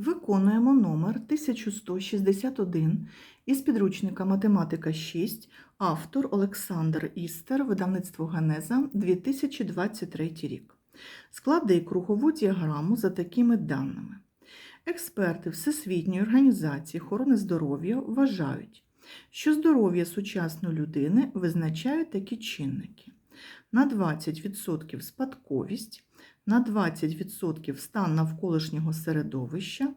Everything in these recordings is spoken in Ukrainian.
Виконуємо номер 1161 із підручника Математика 6, автор Олександр Істер, видавництво Генеза, 2023 рік. Склади кругову діаграму за такими даними. Експерти Всесвітньої організації охорони здоров'я вважають, що здоров'я сучасної людини визначають такі чинники: на 20% спадковість, на 20% стан навколишнього середовища,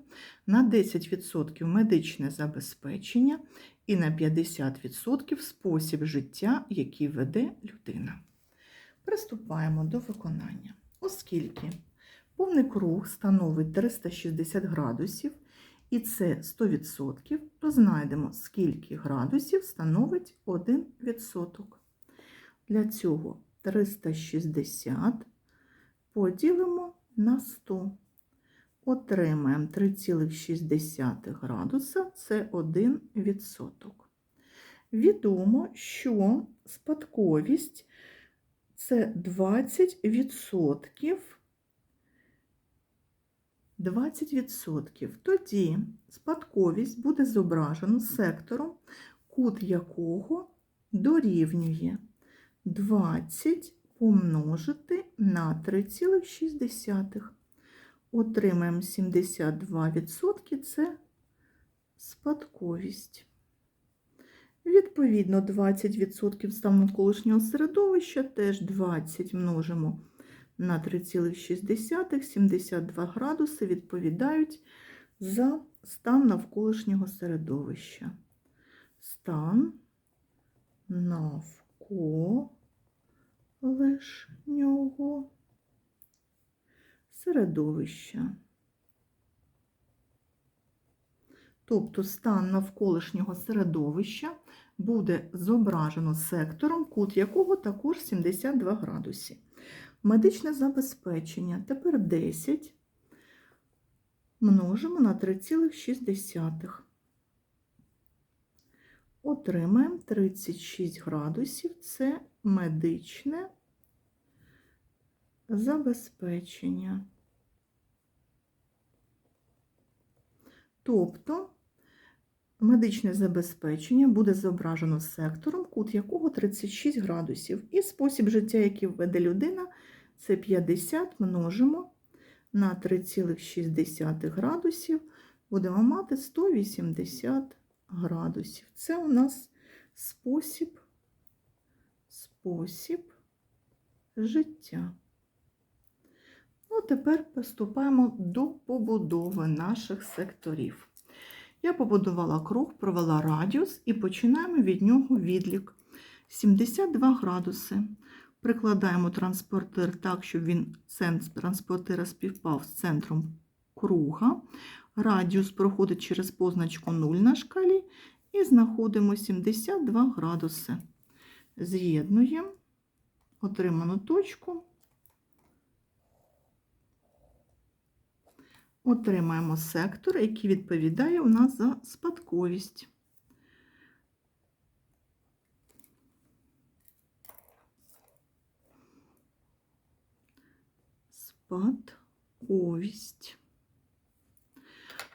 на 10% медичне забезпечення і на 50% спосіб життя, який веде людина. Приступаємо до виконання. Оскільки повний круг становить 360 градусів, і це 100%, то знайдемо, скільки градусів становить 1%. Для цього 360 поділимо на 100. Отримаємо 3,6 градуса це 1%. Відомо, що спадковість це 20%. 20%. Тоді спадковість буде зображено сектором, кут якого дорівнює 20 помножити на 3,6. Отримаємо 72% це спадковість. Відповідно, 20% стан навколишнього середовища теж 20 множимо на 3,6, 72 градуси відповідають за стан навколишнього середовища. Стан навколишнього середовища. Тобто стан навколишнього середовища буде зображено сектором, кут якого також 72 градуси. Медичне забезпечення тепер 10 множимо на 3,6. Отримаємо 36 градусів. Це медичне забезпечення. Тобто медичне забезпечення буде зображено сектором, кут якого 36 градусів. І спосіб життя, який веде людина, це 50 множимо на 3,6 градусів, будемо мати 180 градусів. Це у нас спосіб, спосіб життя. Ну, тепер приступаємо до побудови наших секторів. Я побудувала круг, провела радіус і починаємо від нього відлік. 72 градуси. Прикладаємо транспортир так, щоб він центр транспортира співпав з центром круга. Радіус проходить через позначку 0 на шкалі і знаходимо 72 градуси. З'єднуємо отриману точку. Отримаємо сектор, який відповідає у нас за спадковість. Спадковість.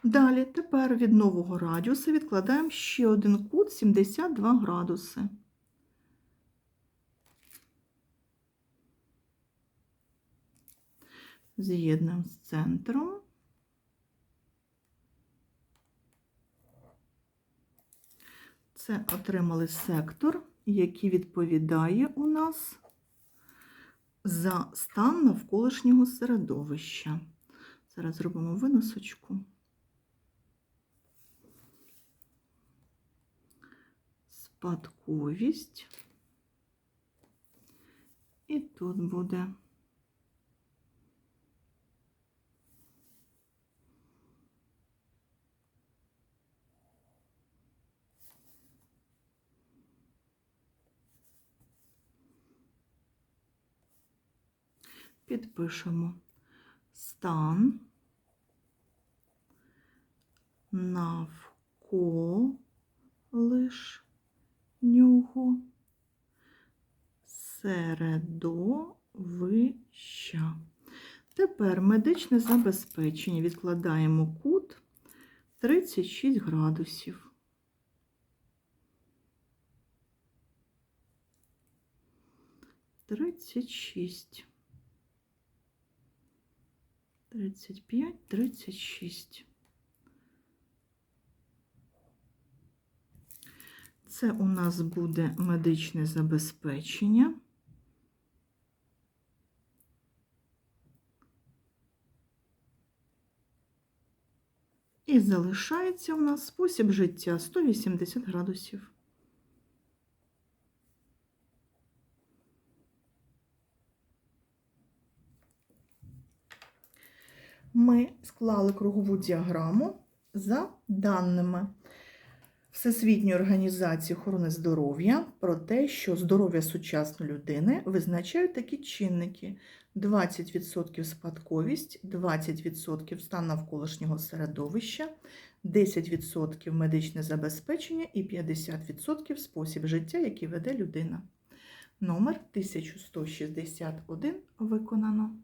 Далі, тепер від нового радіуса відкладаємо ще один кут 72 градуси. З'єднуємо з центром. Це отримали сектор, який відповідає у нас за стан навколишнього середовища. Зараз зробимо виносочку. Спадковість. І тут буде. Підпишемо. Стан навколишнього середовища. Тепер медичне забезпечення. Відкладаємо кут 36 градусів. Тридцять шість. Тридцять п'ять, тридцять шість. Це у нас буде медичне забезпечення. І залишається у нас спосіб життя 180 градусів. Ми склали кругову діаграму за даними Всесвітньої організації охорони здоров'я про те, що здоров'я сучасної людини визначають такі чинники: 20% спадковість, 20% стан навколишнього середовища, 10% медичне забезпечення і 50% спосіб життя, який веде людина. Номер 1161 виконано.